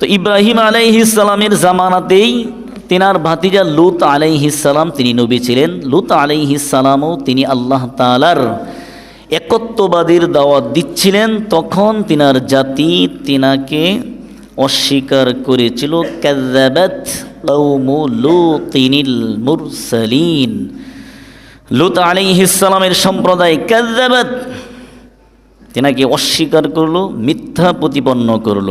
তো ইব্রাহিম আলাইহিসালামের জামানাতেই তেনার ভাতিজা লুত আলাইহিসালাম তিনি নবী ছিলেন। লুত আলাইহিসালামও তিনি আল্লাহ তালার একত্ববাদীর দাওয়াত দিচ্ছিলেন। তখন তিনার জাতি তিনাকে অস্বীকার করেছিল মুরসালিন। লুত আলাইহিসালামের সম্প্রদায় কাযাবাত তিনাকে অস্বীকার করল, মিথ্যা প্রতিপন্ন করল।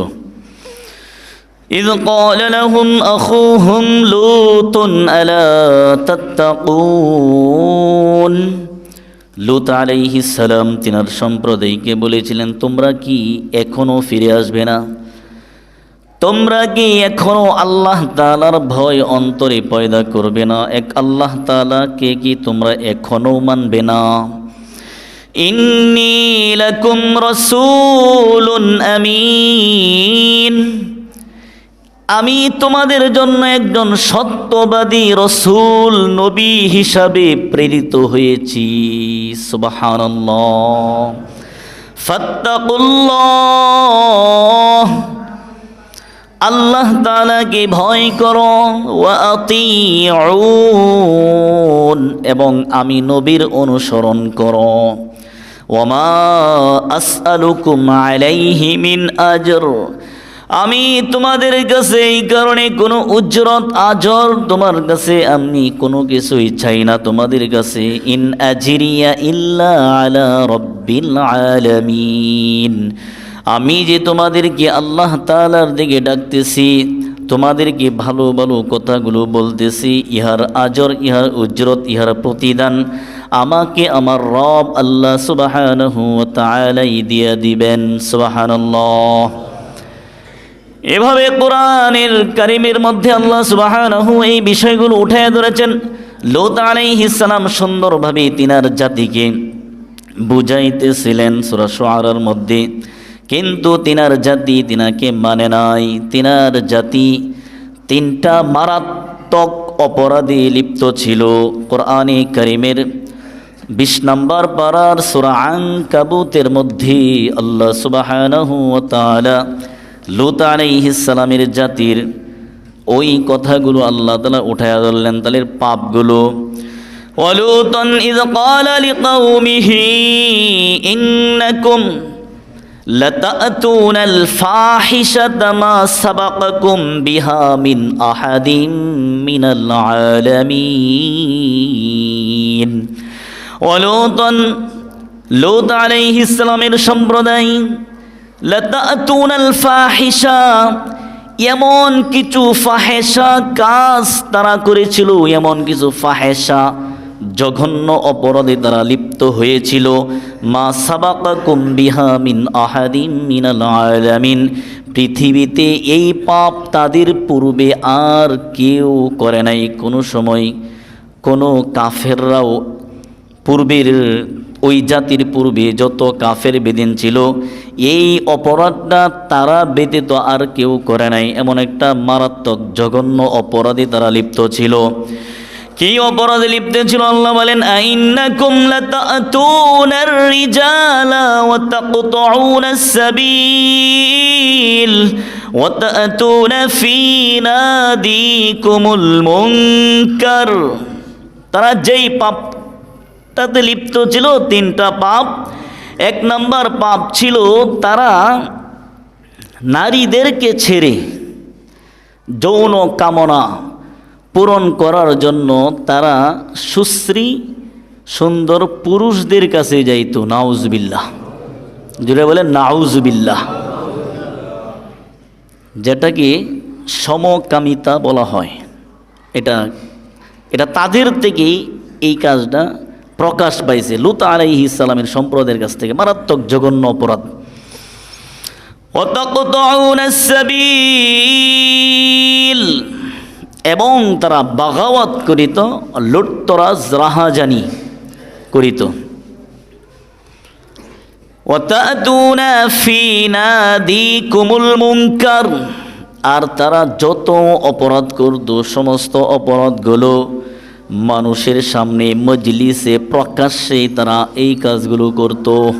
إذ قال لهم أخوهم لوط ألا تتقون লুত আলাইহিস সালাম তিনার সম্প্রদায়কে বলেছিলেন তোমরা কি এখনো ফিরে আসবে না তোমরা কি এখনো আল্লাহ তালার ভয় অন্তরে পয়দা করবে না এক আল্লাহ তালাকে কি তোমরা এখনো মানবে না ইন্নী লাকুম রাসূলুন আমিন আমি তোমাদের জন্য একজন সত্যবাদী রসুল, নবী হিসাবে প্রেরিত হয়েছি। আল্লাহ তাআলাকে ভয় করো। এবং আমি নবীর অনুসরণ করো। ওমা আসআলুকুম মিন আজর। আমি তোমাদের কাছে এই কারণে কোনো উজ্জরত আজর তোমার কাছে আমি কোনো কিছুই চাই না তোমাদের কাছে। ইন আজিরিয়া ইল্লা আলা রব্বিল আলামিন। আমি যে তোমাদেরকে আল্লাহ তাআলার দিকে ডাকতেছি, তোমাদেরকে ভালো ভালো কথাগুলো বলতেছি, ইহার আজর, ইহার উজ্জরত ইহার প্রতিদান আমাকে আমার রব আল্লাহ সুবাহানহু তাআলাই দিয়া দিবেন, সুবহানাল্লাহ। এভাবে কোরআনের কারিমের মধ্যে আল্লাহ সুবহানাহু এই বিষয়গুলো উঠে ধরেছেন। লোত আলাইহিস সালাম সুন্দরভাবে তিনার জাতিকে বুঝাইতেছিলেন সূরা শুআরার মধ্যে। কিন্তু তিনার জাতি তিনাকে মানে নাই। তিনার জাতি তিনটা মারাত্মক অপরাধে লিপ্ত ছিল কোরআনে করিমের। বিশ নম্বর পাড়ার সুরা আং কাবুতের মধ্যে আল্লাহ সুবাহানহু লুত আলাইহিসালামের জাতির ওই কথাগুলো আল্লাহ তালা উঠায় ধরলেন তাদের পাপগুলো ولوطا إذ قال لقومه إنكم لتأتون الفاحشة ما سبقكم بها من أحد من العالمين ولوطا لوط عليه السلام সম্প্রদায় লতাতুনাল ফাহিশা এমন কিছু ফাহেসা কাজ তারা করেছিল, এমন কিছু ফাহেসা জঘন্য অপরাধে তারা লিপ্ত হয়েছিল। মা সাবাকা কুম্বিহা মিন আহাদিম মিনাল আলামিন, পৃথিবীতে এই পাপ তাদের পূর্বে আর কেউ করে নাই। কোনো সময় কোনো কাফেররাও পূর্বের ওই জাতির পূর্বে যত কাফের বেদিন ছিল, এই অপরাধটা তারা ব্যতীত আর কেউ করে নাই। এমন একটা মারাত্মক জঘন্য অপরাধে তারা লিপ্ত ছিল। কি অপরাধে লিপ্ত ছিল? আল্লাহ বলেন, আইন্নাকুম লাতাতুনার রিজালা ওয়া তাকতাউনাস সাবিল ওয়া তাতুনা ফি নাদিকুমুল মুনকার। তারা যেই পাপ তাতে লিপ্ত ছিল, তিনটা পাপ। এক নম্বর পাপ ছিল তারা নারীদেরকে ছেড়ে যৌন কামনা পূরণ করার জন্য তারা সুশ্রী, সুন্দর পুরুষদের কাছে যাইত, নাউজবিল্লাহ। যেটা বলে নাউজবিল্লাহ। যেটাকে সমকামিতা বলা হয়। এটা এটা তাদের থেকেই এই কাজটা প্রকাশ পাইছে। লুত আলাইহি ইসালামের সম্প্রদায়ের কাছ থেকে মারাত্মক জঘন্য অপরাধ। এবং তারা বাগাওয়াত করিত, লুটতরাজ, রাহাজানি করিত। আর তারা যত অপরাধ করত, সমস্ত অপরাধগুলো মানুষের সামনে মজলিসে প্রকাশ্যে তারা এই কাজগুলো করত।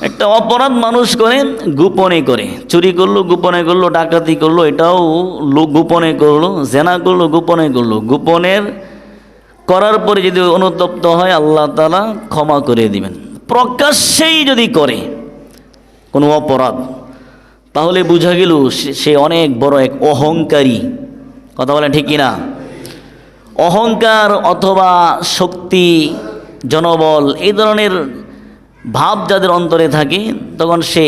একটা অপরাধ মানুষ করে, গোপনে করে। চুরি করল, গোপনে করল, ডাকাতি করল, এটাও লোক গোপনে করল, জেনা করল, গোপনে করল। গোপনের করার পরে যদি অনুতপ্ত হয়, আল্লাহ তালা ক্ষমা করে দিবেন। প্রকাশ্যেই যদি করে কোনো অপরাধ, তাহলে বোঝা গেল সে- অনেক বড় এক অহংকারী। কথা বলেন ঠিক কিনা? অহংকার অথবা শক্তি, জনবল, এই ধরনের ভাব যাদের অন্তরে থাকে, তখন সে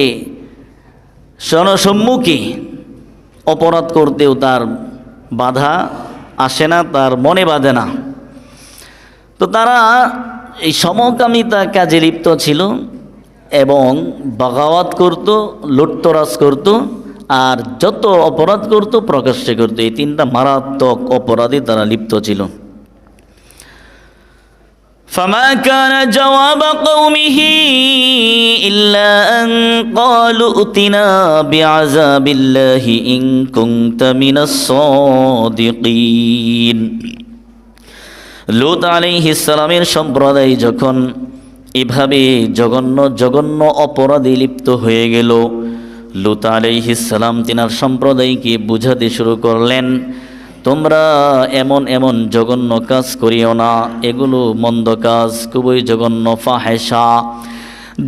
জনসম্মুখে অপরাধ করতেও তার বাধা আসে না, তার মনে বাঁধে না। তো তারা এই সমকামিতা কাজে লিপ্ত ছিল এবং বাগাওয়াত করত, লুটতরাজ করত। আর যত অপরাধ করত প্রকাশ্যে করত এই তিনটা মারাত্মক অপরাধে তারা লিপ্ত ছিল فما كان جواب قومه إلا أن قالوا ائتنا بعذاب الله إن كنت من الصادقين লুত আলাইহিসালামের সম্প্রদায় যখন এভাবে জঘন্য জঘন্য অপরাধে লিপ্ত হয়ে গেল লুত আলাইহিসালাম তিনার সম্প্রদায়কে বুঝাতে শুরু করলেন, তোমরা এমন এমন জঘন্য কাজ করিও না, এগুলো মন্দ কাজ, খুবই জঘন্য ফাহেসা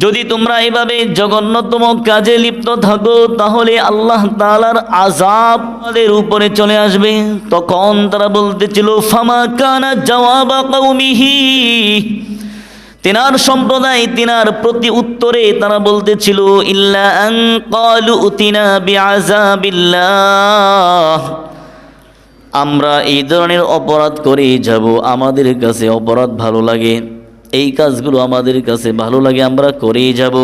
যদি তোমরা এভাবে জঘন্যতম কাজে লিপ্ত থাকো, তাহলে আল্লাহ তালার আজাব তাদের উপরে চলে আসবে। তখন তারা বলতেছিল, ফামা কানা জওয়াবা কৌমিহি তিনার সম্প্রদায়, তেনার প্রতি উত্তরে তারা বলতেছিল উতিনা আমরা এই ধরনের অপরাধ করেই যাব, আমাদের কাছে অপরাধ ভালো লাগে, এই কাজগুলো আমাদের কাছে ভালো লাগে, আমরা করেই যাব।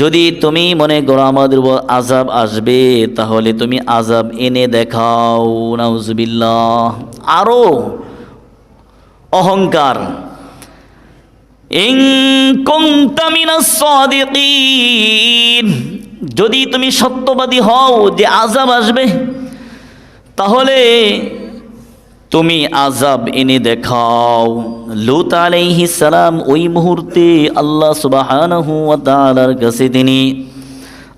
যদি তুমি মনে করো আমাদের উপর আজাব আসবে, তাহলে তুমি আজাব এনে দেখাও, নাউজুবিল্লাহ। আরও অহংকার ইন কুনতা মিনাস সাদিকিন যদি তুমি সত্যবাদী হও যে আজাব আসবে, তাহলে তুমি আজাব এনে দেখাও। লুত আলাইহিস সালাম ওই মুহূর্তে আল্লাহ তাআলার কাছে তিনি,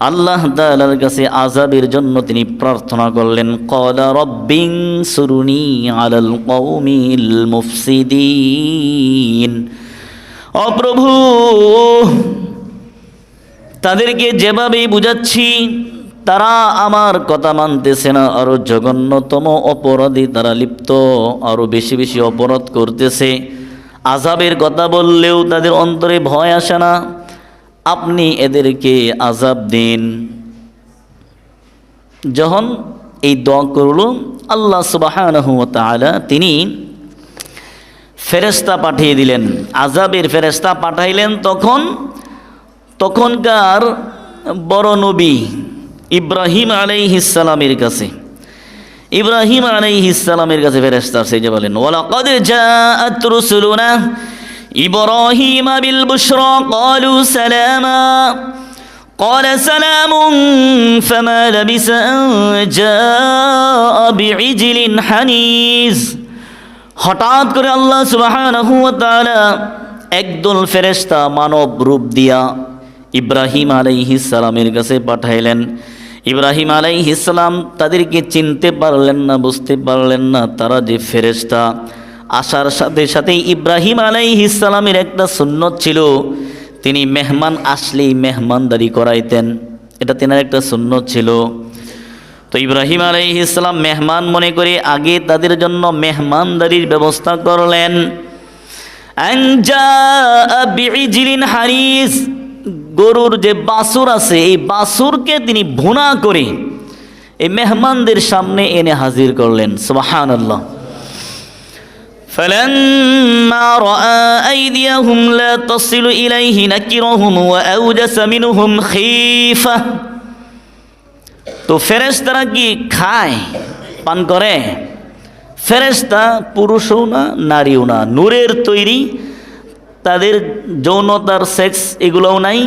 আল্লাহ তাআলার কাছে আজাবের জন্য তিনি প্রার্থনা করলেন, ক্বালা রব্বিং সুরুনি আলাল কওমিল মুফসিদিন। ও প্রভু তাদেরকে যেভাবেই বুঝাচ্ছি, তারা আমার কথা মানতেছে না। আরও জঘন্যতম অপরাধী তারা লিপ্ত আরও বেশি বেশি অপরাধ করতেছে। আজাবের কথা বললেও তাদের অন্তরে ভয় আসে না। আপনি এদেরকে আজাব দিন। যখন এই দোয়া করল, আল্লাহ তাআলা তিনি ফেরেস্তা পাঠিয়ে দিলেন আজাবের ফেরেস্তা পাঠাইলেন তখন তখনকার বড় নবী ইব্রাহিম আলাইহিসালামের কাছে ইব্রাহিম আলাইহিসালামের কাছে ফেরেস্তা সে যে বলেন ওয়ালাকাদ জাআত রুসুলুনা ইব্রাহিম বিল বুশরা ক্বালু সালামা قال سلام فما لبث أن جاء بعجل حنيز হঠাৎ করে আল্লাহ তাআলা একদল ফেরেশতা মানব রূপ দিয়া ইব্রাহিম সালামের কাছে পাঠাইলেন। ইব্রাহিম সালাম তাদেরকে চিনতে পারলেন না, বুঝতে পারলেন না তারা যে ফেরেশতা। আসার সাথে সাথে ইব্রাহিম সালামের একটা সুন্নত ছিল, তিনি মেহমান আসলেই মেহমানদারি করাইতেন। এটা তেনার একটা সুন্নত ছিল। তো ইব্রাহিম আলাইহিস ইসলাম মেহমান মনে করে আগে তাদের জন্য মেহমানদারির ব্যবস্থা করলেন বিজিলিন হারিস গরুর যে বাসুর আছে এই বাসুরকে তিনি ভুনা করে এই মেহমানদের সামনে এনে হাজির করলেন সুবাহান আল্লাহ فلما رأى أيديهم لا تصل إليه نكرهم وأوجس منهم خيفة তো ফেরেশতারা কি খায়, পান করে? ফেরেশতা পুরুষও না, নারীও না। নূরের তৈরি, তাদের যৌনতার সেক্স এগুলোও নাই।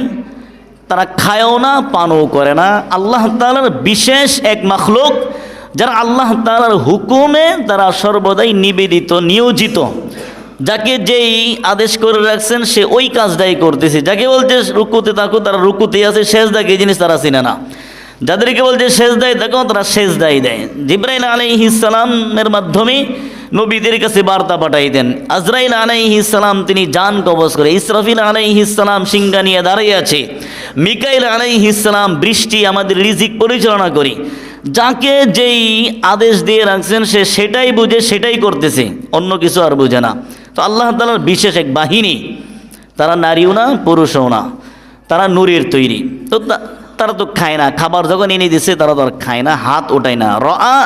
তারা খায়ও না, পানও করে না। আল্লাহ তালার বিশেষ এক মাখলুক, যারা আল্লাহ তালার হুকুমে তারা সর্বদাই নিবেদিত, নিয়োজিত। যাকে যেই আদেশ করে রাখছেন, সে ওই কাজটাই করতেছে। যাকে বলছে, রুকুতে থাকো, তারা রুকুতে আছে শেষ এই জিনিস তারা চিনে না। যাদেরকে বলছে শেষ দায় দেখো, তারা শেষ দায়। দেয় জিব্রাইল আলাইহি ইসালামের মাধ্যমে নবীদের কাছে বার্তা পাঠাই দেন আজরাইল আলাইহি ইসালাম তিনি জান কবজ করে, ইসরাফিল আলাইহি ইসালাম সিঙ্গা নিয়ে দাঁড়িয়ে আছে। মিকাইল আলাইহি ইসালাম বৃষ্টি আমাদের রিজিক পরিচালনা করি। যাকে যেই আদেশ দিয়ে রাখছেন, সে সেটাই বুঝে, সেটাই করতেছে। অন্য কিছু আর বুঝে না। তো আল্লাহ তালার বিশেষ এক বাহিনী। তারা নারীও না, পুরুষও না। তারা নূরের তৈরি। তা- তারা তো খায় না। খাবার যখন এনে দিছে, তারা তো আর খায় না, হাত ওঠায় না। র আ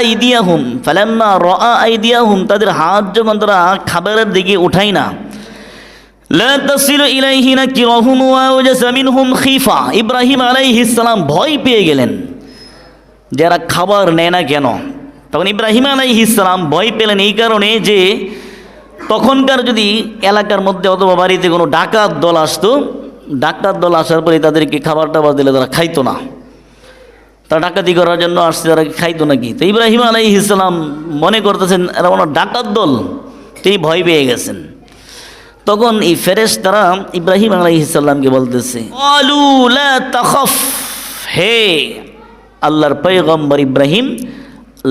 আইদিয়া হুম না র আ আইদিয়া হুম তাদের হাত যখন তারা খাবারের দিকে ওঠায় না। ইব্রাহিম আলাইহিসালাম ভয় পেয়ে গেলেন। যারা খাবার নেয় না কেন? তখন ইব্রাহিম আলাইহিসালাম ভয় পেলেন এই কারণে যে, তখনকার যদি এলাকার মধ্যে অথবা বাড়িতে কোনো ডাকাত দল আসতো ডাকাত দল আসার পরে তাদেরকে খাবার টাবার দিলে তারা খাইতো না। তারা ডাকাতি করার জন্য আসছে, তারা খাইতো নাকি? তো ইব্রাহিম আলাইহিস সালাম মনে করতেছেন, এরা কোনো ডাকাত দল, তিনি ভয় পেয়ে গেছেন। তখন এই ফেরেশ তারা ইব্রাহিম আলাইহিসাল্লামকে বলতেছে অলু লা তাখফ হে আল্লাহর পয়গম্বর ইব্রাহিম,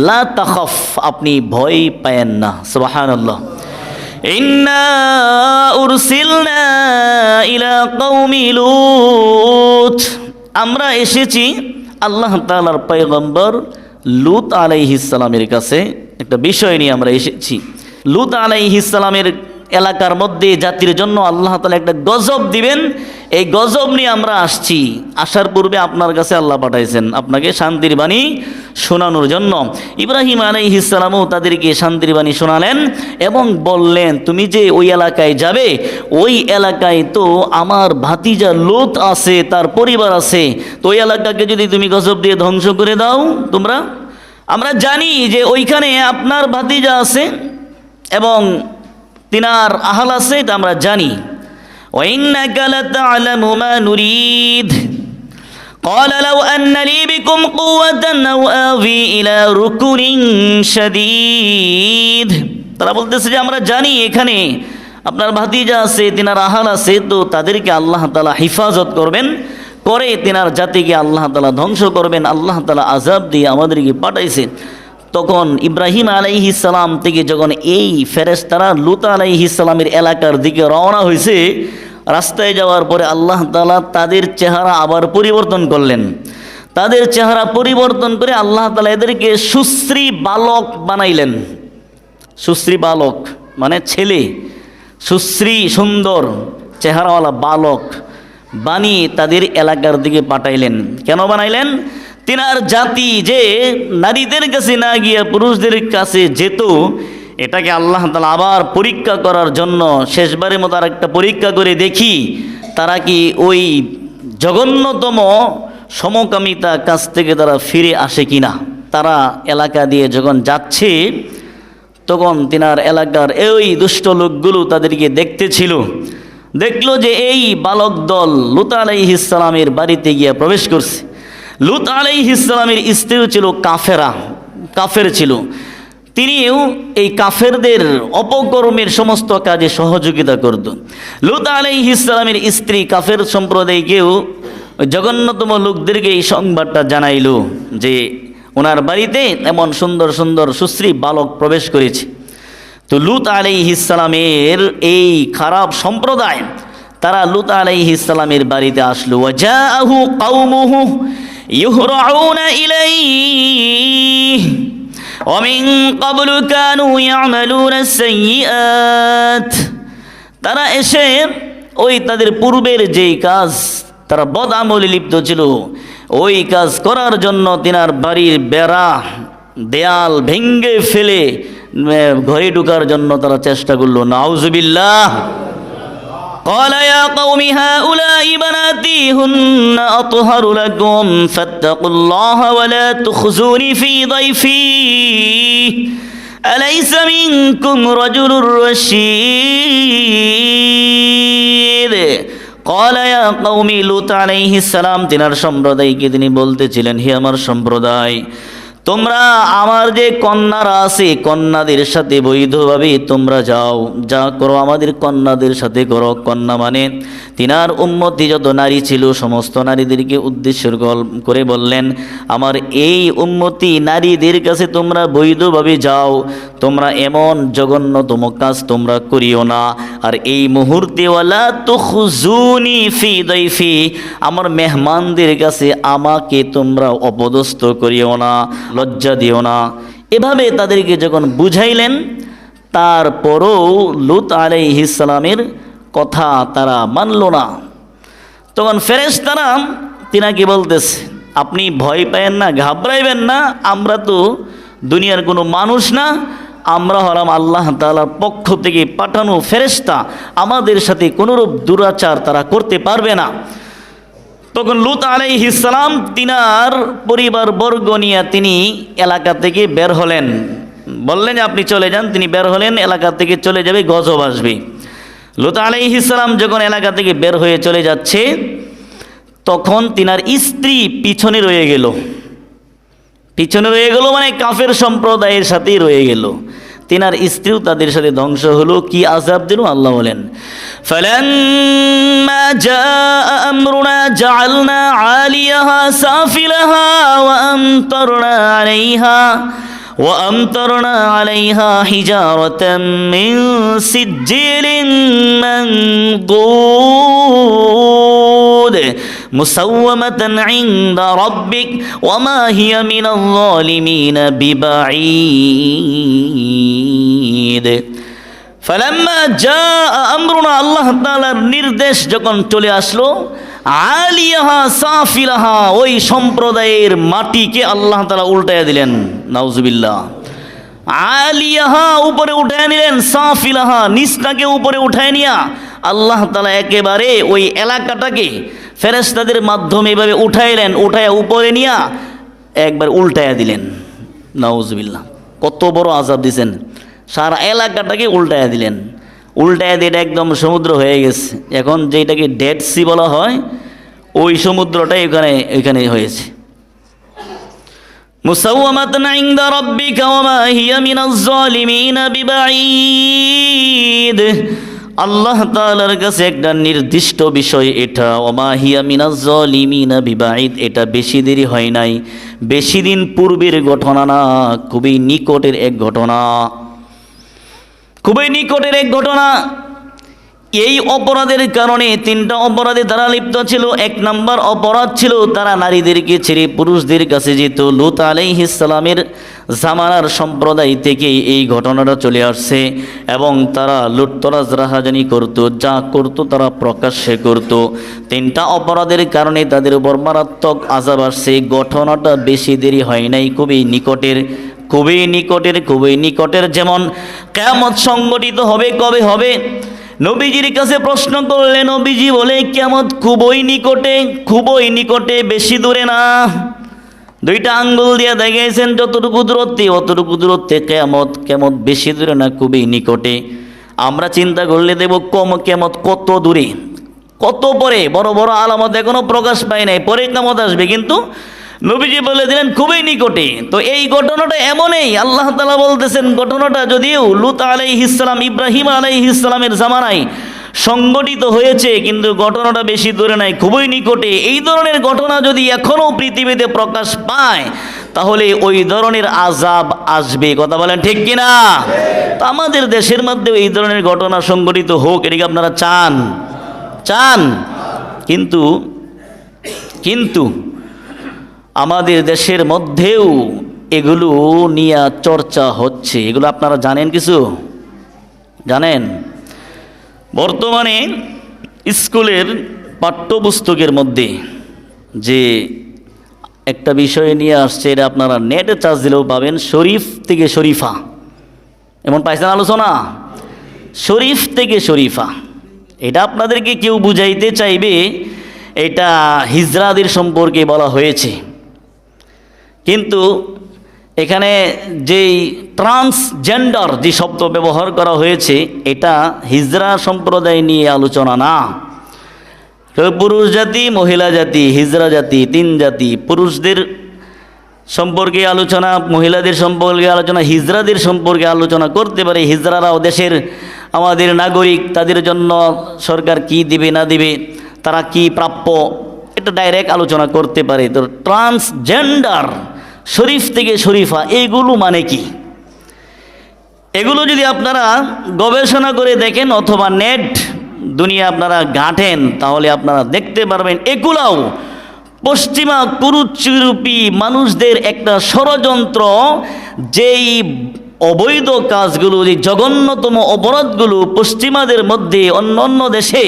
লা তাখফ আপনি ভয় পায়েন না, সুবহানাল্লাহ। ইন্না উরসিলনা ইলা কওমি আমরা এসেছি আল্লাহ তাআলার পয়গম্বর লুত আলাইহ ইসলামের কাছে। একটা বিষয় নিয়ে আমরা এসেছি। লুত আলাইহ ইসলামের এলাকার মধ্যে জাতির জন্য আল্লাহ তালা একটা গজব দিবেন। এই গজব নিয়ে আমরা আসছি। আসার পূর্বে আপনার কাছে আল্লাহ পাঠাইছেন আপনাকে শান্তির বাণী শোনানোর জন্য। ইব্রাহিম আলাইহিসালামও তাদেরকে শান্তির বাণী শোনালেন এবং বললেন, তুমি যে ওই এলাকায় যাবে, ওই এলাকায় তো আমার ভাতিজা লোত আছে, তার পরিবার আছে। তো ওই এলাকাকে যদি তুমি গজব দিয়ে ধ্বংস করে দাও, তোমরা? আমরা জানি যে ওইখানে আপনার ভাতিজা আছে এবং তিনার আহাল আছে, এটা আমরা জানি। وإنك لتعلم ما نريد قال لو أن لي بكم قوة أو آوي إلى ركن شديد তারা বলতেছে যে আমরা জানি এখানে আপনার ভাতিজা আছে তিনার আহাল আছে তো তাদেরকে আল্লাহ তালা হিফাজত করবেন করে তিনার জাতিকে আল্লাহ তালা ধ্বংস করবেন আল্লাহ তালা আজাব দিয়ে আমাদেরকে পাঠাইছে তখন ইব্রাহিম আলাইহি সালাম থেকে যখন এই ফেরেশতারা লুত আলাইহি সালামের এলাকার দিকে রওনা হয়েছে, রাস্তায় যাওয়ার পরে আল্লাহ তালা তাদের চেহারা আবার পরিবর্তন করলেন। তাদের চেহারা পরিবর্তন করে আল্লাহ তালা এদেরকে সুশ্রী বালক বানাইলেন। সুশ্রী বালক মানে ছেলে, সুশ্রী সুন্দর চেহারাওয়ালা বালক বানিয়ে তাদের এলাকার দিকে পাঠাইলেন। কেন বানাইলেন? তিনার জাতি যে নারীদের কাছে না গিয়ে পুরুষদের কাছে যেত, এটাকে আল্লাহ তালা আবার পরীক্ষা করার জন্য শেষবারের মতো আর একটা পরীক্ষা করে দেখি, তারা কি ওই জঘন্যতম সমকামিতা কাছ থেকে তারা ফিরে আসে কিনা। তারা এলাকা দিয়ে যখন যাচ্ছে, তখন তিনার এলাকার এই দুষ্ট লোকগুলো তাদেরকে দেখতে ছিল দেখল যে এই বালক দল লুত আলাইহিসালামের বাড়িতে গিয়ে প্রবেশ করছে। লুত আলাই আলাইহিসালামের স্ত্রীও ছিল কাফেরা, কাফের ছিল। তিনিও এই কাফেরদের অপকর্মের সমস্ত কাজে সহযোগিতা করত। লুত আলাই ইসলামের স্ত্রী কাফের সম্প্রদায়কেও জঘন্যতম লোকদেরকে এই সংবাদটা জানাইল যে ওনার বাড়িতে এমন সুন্দর সুন্দর সুশ্রী বালক প্রবেশ করেছে। তো লুত আলাইহিসালামের এই খারাপ সম্প্রদায়, তারা লুত আলাইহিসালামের বাড়িতে আসলো। ওয়াজাহু কাউমুহু ইউহরাউনা ইলাইহি ومن قبل كانوا يعملون السيئات তারা এসে ওই তাদের পূর্বের যেই কাজ তারা বদ আমলে লিপ্ত ছিল ওই কাজ করার জন্য তিনার বাড়ির বেড়া দেয়াল ভেঙ্গে ফেলে উম, ঘরে ঢুকার জন্য তারা চেষ্টা করলো নাউজুবিল্লাহ قال يا قوم هؤلاء بناتي هن أطهر لكم فاتقوا الله ولا تخزوني في ضيفي أليس منكم رجل رشيد قال يا قوم لوط عليه السلام তিনার সম্প্রদায়কে তিনি বলতেছিলেন হে আমার সম্প্রদায় তোমরা আমার যে কন্যারা আছে, কন্যাদের সাথে বৈধভাবে তোমরা যাও। যা করো আমাদের কন্যাদের সাথে করো। কন্যা মানে তিনার উম্মতি যত নারী ছিল, সমস্ত নারীদেরকে উদ্দেশ্য করে বললেন, আমার এই উম্মতি নারীদের কাছে তোমরা বৈধভাবে যাও। তোমরা এমন জঘন্যতম কাজ তোমরা করিও না। আর এই মুহূর্তে ওয়ালা তুখজুনি ফি আমার মেহমানদের কাছে আমাকে তোমরা অপদস্থ করিও না। লজ্জা দিও না। এভাবে তাদেরকে যখন বুঝাইলেন, তারপরও লুত আলাইহিসালামের কথা তারা মানল না। তখন ফেরেশ তারা তিনাকে বলতেছে, আপনি ভয় পায়েন না, ঘাবড়াইবেন না, আমরা তো দুনিয়ার কোনো মানুষ না, আমরা হলাম আল্লাহ তাআলার পক্ষ থেকে পাঠানো ফেরেশতা। আমাদের সাথে কোনোরূপ দুরাচার তারা করতে পারবে না। তখন লুত আলাই আলাইহিসালাম তিনার পরিবার বর্গ নিয়ে তিনি এলাকা থেকে বের হলেন। বললেন, আপনি চলে যান। তিনি বের হলেন, এলাকা থেকে চলে যাবে, গজব আসবে। লুত আলাইহিসালাম যখন এলাকা থেকে বের হয়ে চলে যাচ্ছে, তখন তিনার স্ত্রী পিছনে রয়ে গেল। পিছনে রয়ে গেল মানে কাফের সম্প্রদায়ের সাথেই রয়ে গেল। তিনার স্ত্রীও তাদের সাথে ধ্বংস হলো কি আজাব দিল আল্লাহ বলেন فلما جاء أمرنا جعلنا عاليها سافلها وأمطرنا عليها وأمطرنا عليها حجارة من سجيل منضود মুসাওয়ামাতান ইনদা রাব্বিক ওয়া মা হিয়া মিনাল যালিমিনা বিবাঈদ। ফালাম্মা যা আমরুনা, আল্লাহ তাআলার নির্দেশ যখন চলে আসলো, আলিয়াহা সাফিলাহা, ওই সম্প্রদায়ের মাটিকে আল্লাহ তাআলা উল্টাইয়া দিলেন। নাউজুবিল্লাহ। আলিয়াহা উপরে উঠায় নিলেন, সাফিলাহা নিস্তাকে উপরে উঠায় নিয়া আল্লাহ তালা একেবারে ওই এলাকাটাকে ফেরেশতাদের মাধ্যমে এভাবে উঠাইলেন উঠায়া উপরে নিয়া একবার উল্টায়া দিলেন নাউজুবিল্লাহ কত বড় আজাব দিছেন সারা এলাকাটাকে উল্টায়া দিলেন উল্টায়া দিয়ে এটা একদম সমুদ্র হয়ে গেছে এখন যেটাকে ডেড সি বলা হয় ওই সমুদ্রটাই এখানে এখানে হয়েছে مسومة عند ربك وما هي من الظالمين ببعيد আল্লাহ তাআলার কাছে একটা নির্দিষ্ট বিষয় এটা ওমাহিয়া হিয়া বিবাহিত এটা বেশি দেরি হয় নাই। বেশি দিন পূর্বের ঘটনা না, খুবই নিকটের এক ঘটনা। খুবই নিকটের এক ঘটনা। এই অপরাধের কারণে তিনটা অপরাধে তারা লিপ্ত ছিল, এক নাম্বার অপরাধ ছিল তারা নারীদেরকে ছেড়ে পুরুষদের কাছে যেত। লুত আলাইহিসালামের জামানার সম্প্রদায় থেকে এই ঘটনাটা চলে আসছে এবং তারা লুটতরাজ, রাহাজানি করত, যা করত তারা প্রকাশ্যে করত। তিনটা অপরাধের কারণে তাদের উপর মারাত্মক আজাব আসছে। ঘটনাটা বেশি দেরি হয় নাই, খুবই নিকটের খুবই নিকটের খুবই নিকটের যেমন কেমন সংগঠিত হবে, কবে হবে? নবীজির কাছে প্রশ্ন করলে নবীজি বলে কেমন খুবই নিকটে খুবই নিকটে বেশি দূরে না। দুইটা আঙ্গুল দিয়ে দেখিয়েছেন যতটুকু দূরত্বে, অতটুকু দূরত্বে কেমত কেমত বেশি দূরে না, খুবই নিকটে। আমরা চিন্তা করলে দেব, কম কেমত কত দূরে? কত পরে? বড় বড় আলামত এখনও প্রকাশ পায় নাই, পরে কেমত আসবে, কিন্তু নবীজি বলে দিলেন, খুবই নিকটে। তো এই ঘটনাটা এমনই, আল্লাহ তালা বলতেছেন, ঘটনাটা যদিও লুত আলাই ইসলাম ইব্রাহিম আলাই ইসলামের জামানায় সংগঠিত হয়েছে, কিন্তু ঘটনাটা বেশি দূরে নাই, খুবই নিকটে। এই ধরনের ঘটনা যদি এখনও পৃথিবীতে প্রকাশ পায়, তাহলে ওই ধরনের আজাব আসবে। কথা বলেন ঠিক কিনা? তো আমাদের দেশের মধ্যেও এই ধরনের ঘটনা সংগঠিত হোক এটাকে আপনারা চান? চান। কিন্তু কিন্তু আমাদের দেশের মধ্যেও এগুলো নিয়ে চর্চা হচ্ছে। এগুলো আপনারা জানেন কিছু? জানেন? বর্তমানে স্কুলের পাঠ্যপুস্তকের মধ্যে যে একটা বিষয় নিয়ে আসছে, এটা আপনারা নেটে চার্জ দিলেও পাবেন, শরীফ থেকে শরীফা। এমন পাইছেন আলোচনা? শরীফ থেকে শরীফা। এটা আপনাদেরকে কেউ বুঝাইতে চাইবে, এটা হিজরাদের সম্পর্কে বলা হয়েছে। কিন্তু এখানে যেই ট্রান্সজেন্ডার যে শব্দ ব্যবহার করা হয়েছে, এটা হিজরা সম্প্রদায় নিয়ে আলোচনা না। পুরুষ জাতি, মহিলা জাতি, হিজরা জাতি, তিন জাতি, পুরুষদের সম্পর্কে আলোচনা, মহিলাদের সম্পর্কে আলোচনা, হিজরাদের সম্পর্কে আলোচনা করতে পারে। হিজড়ারাও দেশের আমাদের নাগরিক, তাদের জন্য সরকার কি দিবে, না দিবে, তারা কি প্রাপ্য, এটা ডাইরেক্ট আলোচনা করতে পারে। তো ট্রান্সজেন্ডার শরীফ থেকে শরীফা এইগুলো মানে কি? এগুলো যদি আপনারা গবেষণা করে দেখেন অথবা নেট দুনিয়া আপনারা গাঁটেন তাহলে আপনারা দেখতে পারবেন, এগুলাও পশ্চিমা কুরুচিরূপী মানুষদের একটা ষড়যন্ত্র, যেই অবৈধ কাজগুলো, যে জঘন্যতম অপরাধগুলো পশ্চিমাদের মধ্যে অন্য অন্য দেশে,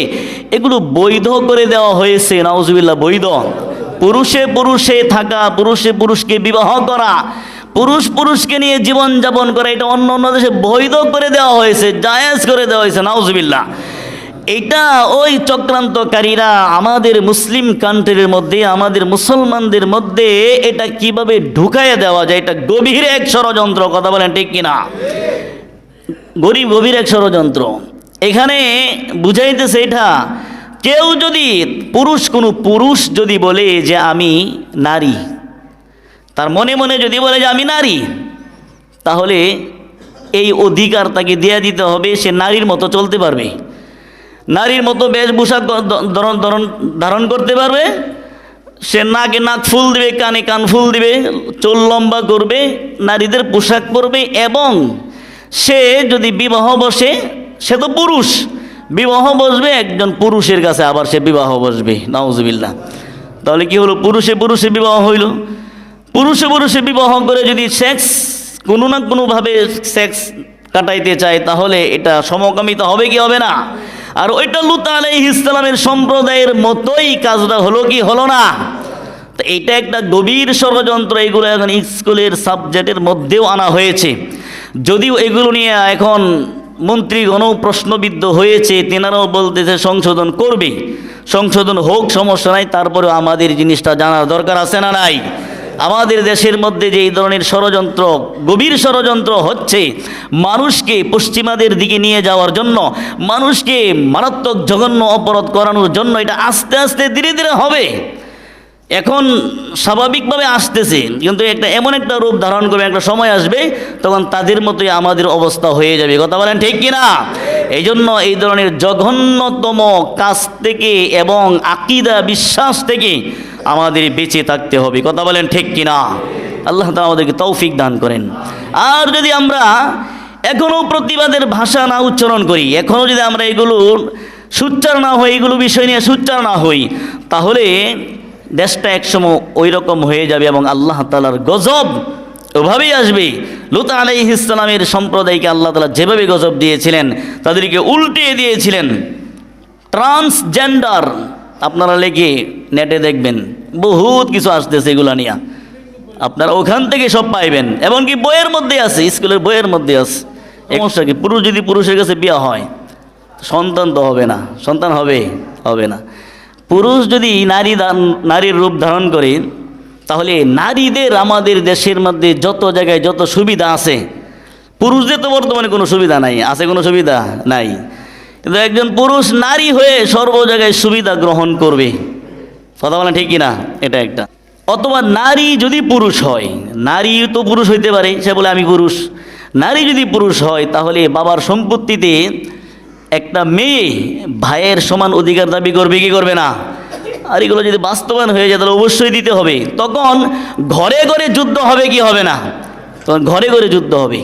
এগুলো বৈধ করে দেওয়া হয়েছে, নাউজুবিল্লাহ, বৈধ। পুরুষে পুরুষে থাকা, পুরুষে পুরুষকে বিবাহ করা, পুরুষ পুরুষকে নিয়ে জীবন যাপন করা, এটা অন্য অন্য দেশে বৈধ করে দেওয়া হয়েছে, জায়েজ করে দেওয়া হয়েছে, নাউজুবিল্লাহ। এটা ওই চক্রান্তকারীরা আমাদের মুসলিম কান্ট্রির মধ্যে, আমাদের মুসলমানদের মধ্যে এটা কীভাবে ঢুকাইয়ে দেওয়া যায়, এটা গভীর এক ষড়যন্ত্র, কথা বলেন ঠিক কিনা? গরিব গভীর এক ষড়যন্ত্র। এখানে বুঝাইতেছে এটা কেউ যদি পুরুষ, কোনো পুরুষ যদি বলে যে আমি নারী, তার মনে মনে যদি বলে যে আমি নারী, তাহলে এই অধিকার তাকে দিয়ে দিতে হবে, সে নারীর মতো চলতে পারবে। নারীর মতো বেশভূষা ধারণ করতে পারবে। সে নাকে নাক ফুল দিবে, কানে কান ফুল দিবে, চুল লম্বা করবে, নারীদের পোশাক পরবে এবং সে যদি বিবাহ বসে, সে তো পুরুষ। বিবাহ বসবে, একজন পুরুষের কাছে আবার সে বিবাহ বসবে। নাউজবিল্লা তাহলে কি হলো? পুরুষে পুরুষে বিবাহ হইল। পুরুষে পুরুষে বিবাহ করে যদি সেক্স কোনো না কোনোভাবে সেক্স কাটাইতে চায়, তাহলে এটা সমকামিতা হবে কি হবে না? আর ওইটা লুতা আলাই ইসলামের সম্প্রদায়ের মতোই কাজটা হলো কি হলো না? তো এটা একটা গভীর ষড়যন্ত্র এগুলো এখন স্কুলের সাবজেক্টের মধ্যেও আনা হয়েছে। যদিও এগুলো নিয়ে এখন মন্ত্রীগণও প্রশ্নবিদ্ধ হয়েছে, তেনারাও বলতেছে সংশোধন করবে। সংশোধন হোক, সমস্যা নাই, তারপরেও আমাদের জিনিসটা জানার দরকার আছে না নাই? আমাদের দেশের মধ্যে যে এই ধরনের ষড়যন্ত্র, গভীর ষড়যন্ত্র হচ্ছে, মানুষকে পশ্চিমাদের দিকে নিয়ে যাওয়ার জন্য, মানুষকে মারাত্মক জঘন্য অপরাধ করানোর জন্য এটা আস্তে আস্তে ধীরে ধীরে হবে। এখন স্বাভাবিকভাবে আসতেছে, কিন্তু একটা এমন একটা রূপ ধারণ করবে, একটা সময় আসবে, তখন তাদের মতোই আমাদের অবস্থা হয়ে যাবে। কথা বলেন ঠিক কিনা? এই জন্য এই ধরনের জঘন্যতম কাজ থেকে এবং আকিদা বিশ্বাস থেকে আমাদের বেঁচে থাকতে হবে। কথা বলেন ঠিক কিনা? আল্লাহ তাআলা আমাদেরকে তৌফিক দান করেন। আর যদি আমরা এখনও প্রতিবাদের ভাষা না উচ্চারণ করি এখনও যদি আমরা এগুলো সুচ্চার না হই, এগুলো বিষয় নিয়ে সুচ্চার না হই, তাহলে দেশটা একসময় ওই রকম হয়ে যাবে এবং আল্লাহ তালার গজব ওভাবেই আসবে। লুতা আলাই ইসলামের সম্প্রদায়কে আল্লাহ তালা যেভাবে গজব দিয়েছিলেন, তাদেরকে উল্টিয়ে দিয়েছিলেন। ট্রান্সজেন্ডার, আপনারা লেগে নেটে দেখবেন, বহুত কিছু আসতেছে এগুলা নিয়ে। আপনারা ওখান থেকে সব পাইবেন, এমনকি বইয়ের মধ্যে আছে, স্কুলের বইয়ের মধ্যে আছে। সমস্যা কি পুরুষ যদি পুরুষের কাছে বিয়ে হয়, সন্তান তো হবে না, সন্তান হবে হবে না। পুরুষ যদি নারী নারীর রূপ ধারণ করে, তাহলে নারীদের আমাদের দেশের মধ্যে যত জায়গায় যত সুবিধা আছে, পুরুষদের তো বর্তমানে কোনো সুবিধা নাই। আছে কোনো সুবিধা নাই। কিন্তু একজন পুরুষ নারী হয়ে সর্ব জায়গায় সুবিধা গ্রহণ করবে, কথা বলেন ঠিক কিনা? এটা একটা। অথবা নারী যদি পুরুষ হয়, নারী তো পুরুষ হইতে পারে, সে বলে আমি পুরুষ। নারী যদি পুরুষ হয়, তাহলে বাবার সম্পত্তিতে একটা মেয়ে ভাইয়ের সমান অধিকার দাবি করবে, কি করবে না? আর এগুলো যদি বাস্তবায়ন হয়ে যায়, তাহলে অবশ্যই দিতে হবে। তখন ঘরে ঘরে যুদ্ধ হবে কি হবে না? তখন ঘরে ঘরে যুদ্ধ হবে।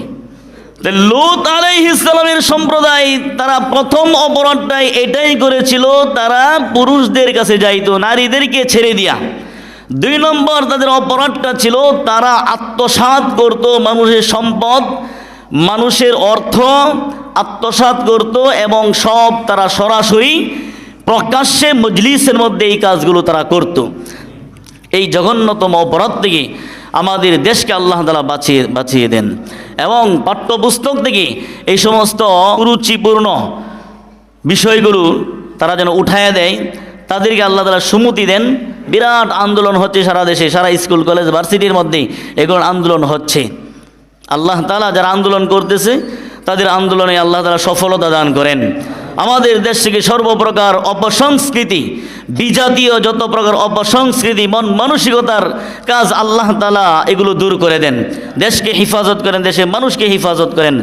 লুত আলাইহিসসালামের সম্প্রদায়, তারা প্রথম অপরাধটাই এটাই করেছিল, তারা পুরুষদের কাছে যাইতো, নারীদেরকে ছেড়ে দিয়া। দুই নম্বর তাদের অপরাধটা ছিল, তারা আত্মসাৎ করত মানুষের সম্পদ, মানুষের অর্থ আত্মসাৎ করত এবং সব তারা সরাসরি প্রকাশ্যে মজলিসের মধ্যে এই কাজগুলো তারা করত। এই জঘন্যতম অপরাধ থেকে আমাদের দেশকে আল্লাহ তালা বাঁচিয়ে বাঁচিয়ে দেন এবং পাঠ্যপুস্তক থেকে এই সমস্ত কুরুচিপূর্ণ বিষয়গুলো তারা যেন উঠায় দেয়, তাদেরকে আল্লাহ তালা সুমতি দেন। বিরাট আন্দোলন হচ্ছে সারা দেশে, সারা স্কুল, কলেজ, ভার্সিটির মধ্যে এগুলো আন্দোলন হচ্ছে। আল্লাহ তালা যারা আন্দোলন করতেছে তাদের আন্দোলনে আল্লাহ তালা সফলতা দান করেন। আমাদের দেশ থেকে সর্বপ্রকার অপসংস্কৃতি, বিজাতীয় যত প্রকার অপসংস্কৃতি, মন মানসিকতার কাজ আল্লাহ তালা এগুলো দূর করে দেন। দেশকে হেফাজত করেন, দেশের মানুষকে হেফাজত করেন।